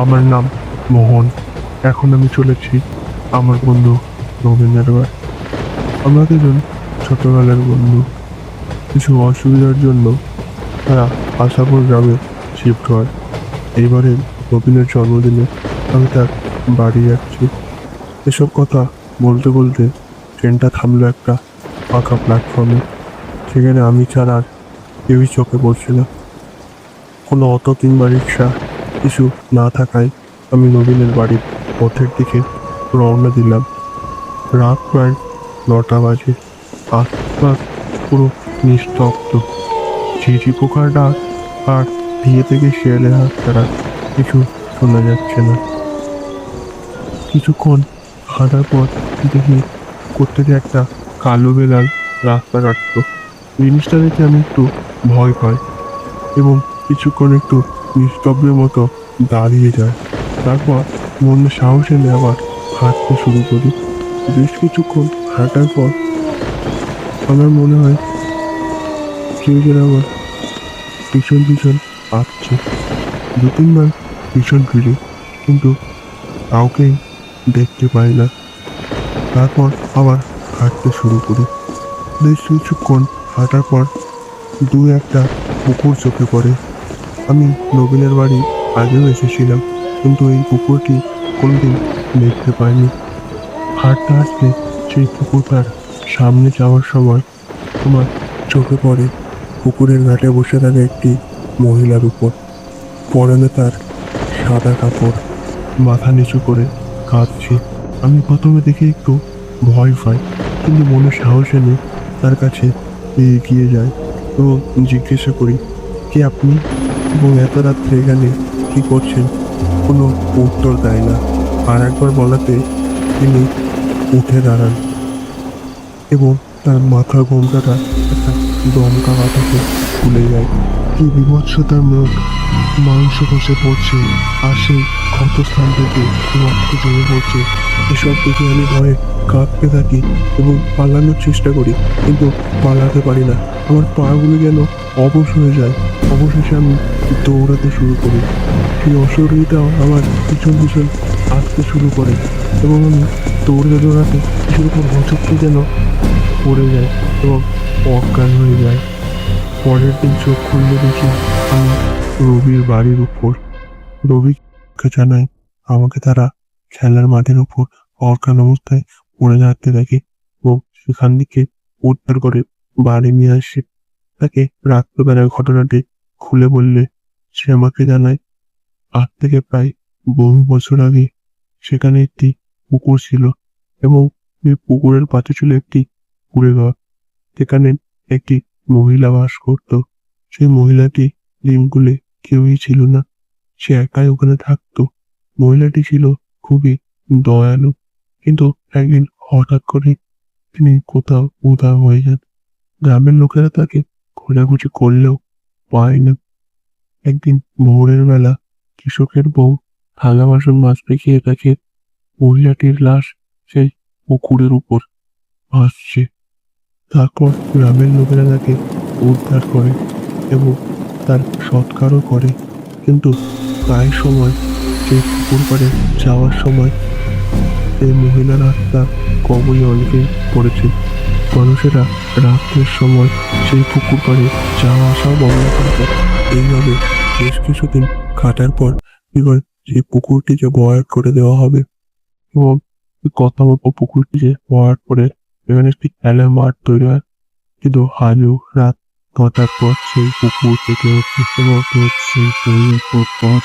আমার নাম মোহন। এখন আমি চলেছি আমার বন্ধু রবীন্দ্রের বাড়ি আমরা দুজন ছোটবেলার বন্ধু। কিছু অসুবিধার জন্য তারা আশাপুর গ্রামে শিফট হয়। এইবারে রবীন্দ্রের জন্মদিনে আমি তার বাড়ি যাচ্ছি। এসব কথা বলতে বলতে ট্রেনটা থামলো একটা ফাঁকা প্ল্যাটফর্মে সেখানে আমি ছাড়া আর কেউই চোখে পড়ছে না। কোনো অটো কিংবা রিক্সা কিছু না থাকায় আমি নবীনের বাড়ির পথের দিকে রওনা দিলাম। রাত প্রায় নটা বাজে। আশপাশ পুরো নিস্তব্ধ। ঝিঝি পোকার ডাক আর ধীরে থেকে শিয়ালের হাত ছাড়া কিছু শোনা যাচ্ছে না। কিছুক্ষণ হাঁটার পর দেখি কোথেকে একটা কালো বেলাল রাস্তা কাটতো জিনিসটা দেখে আমি একটু ভয় পাই এবং কিছুক্ষণ একটু নিস্তব্ধের মতো দাঁড়িয়ে যায়। তারপর মনে সাহস এনে আবার হাঁটতে শুরু করি। বেশ কিছুক্ষণ হাঁটার পর আমার মনে হয় কেউ যেন আমার পিছন পিছন আসছে দু তিনবার পিছন ফিরি, কিন্তু কাউকেই দেখতে পাই না। তারপর আবার হাঁটতে শুরু করি। বেশ কিছুক্ষণ হাঁটার পর দু একটা পুকুর চোখে পড়ে। আমি নবীনের বাড়ি আগেও এসেছিলাম, কিন্তু এই পুকুরটি কোনোদিন দেখতে পাইনি। হাঁটতে হাঁটতে সেই পুকুরটার সামনে যাওয়ার সময় আমার চোখে পড়ে পুকুরের ঘাটে বসে থাকে একটি মহিলার উপর। পরনে তার সাদা কাপড়, মাথা নিচু করে কাঁদছে। আমি প্রথমে দেখে একটু ভয় পাই, কিন্তু মনে সাহস এনে তার কাছে এগিয়ে যায় এবং জিজ্ঞাসা করি, কে আপনি? এবং এত রাত্রে এখানে কি করছেন? কোনো উত্তর দেয় না। আর একবার বলাতে তিনি উঠে দাঁড়ান এবং তার মাথার ঘোমটাটা একটা দমকা বাতাসে খুলে যায়। কি বিভৎসতার মুখ মাংস খসে পড়ছে, আর সেই ক্ষতস্থান থেকে রক্ত জমে পড়ছে, এসব দেখে আমি ভয়ে কাঁপতে থাকি এবং পালানোর চেষ্টা করি, কিন্তু পালাতে পারি না। আমার পাগুলো যেন অবশ হয়ে যায়। অবশেষে আমি দৌড়াতে শুরু করি। সেই অশরীরটাও আমার পিছন পিছন আসতে শুরু করে এবং আমি দৌড়তে দৌড়াতে কিছুর উপর হোঁচটতে যেন পড়ে যায় এবং অজ্ঞান হয়ে যায় পরের দিন চোখ খুললে দেখি আমি রবির বাড়ির উপর। রবিকে জানায় আমাকে তারা খেলার মাঠের উপর অজ্ঞান অবস্থায় পড়ে থাকতে দেখে এবং সেখান থেকে উদ্ধার করে বাড়ি নিয়ে আসে। তাকে রাত্রবেলার ঘটনাটি খুলে বললে, সে আমাকে জানায়, আজ থেকে প্রায় বহু বছর আগে সেখানে একটি পুকুর ছিল এবং এই পুকুরের পাশে ছিল একটি কুড়ে ঘর সেখানে একটি মহিলা বাস করত। সেই মহিলাটি দিনগুলি কেউই ছিল না। সে একাই ওখানে থাকতো। মহিলাটি ছিল খুবই দয়ালু, কিন্তু একদিন হঠাৎ করে তিনি কোথাও উধাও হয়ে যান। গ্রামের লোকেরা তাকে খোঁজাখুঁজি করলেও পায় না। একদিন ভোরের বেলা কৃষকের বউ থালা বাসন মাজতে খেয়ে তাকে মহিলাটির লাশ সেই পুকুরের উপর ভাসছে। তারপর গ্রামের লোকেরা তাকে উদ্ধার করে এবং তার সৎকারও করে। কিন্তু প্রায় সময় সেই পুকুর পাড়ে যাওয়ার সময় এই মহিলার আত্মা কবলে অনেকে পড়েছে। মানুষেরা রাত্রের সময় সেই পুকুর পাড়ে যাওয়া আসাও বন্ধ করে এইভাবে বেশ কিছুদিন কাটার পর এবার সেই পুকুরটিকে বয়ার করে দেওয়া হবে এবং কথা মতো পুকুরটিকে বয়ার করে এখানে একটি খেলার মাঠ তৈরি হয়, কিন্তু হাজু রাত কটার পর সেই পুকুর থেকে উঠতে সেই পরিবেশ পথ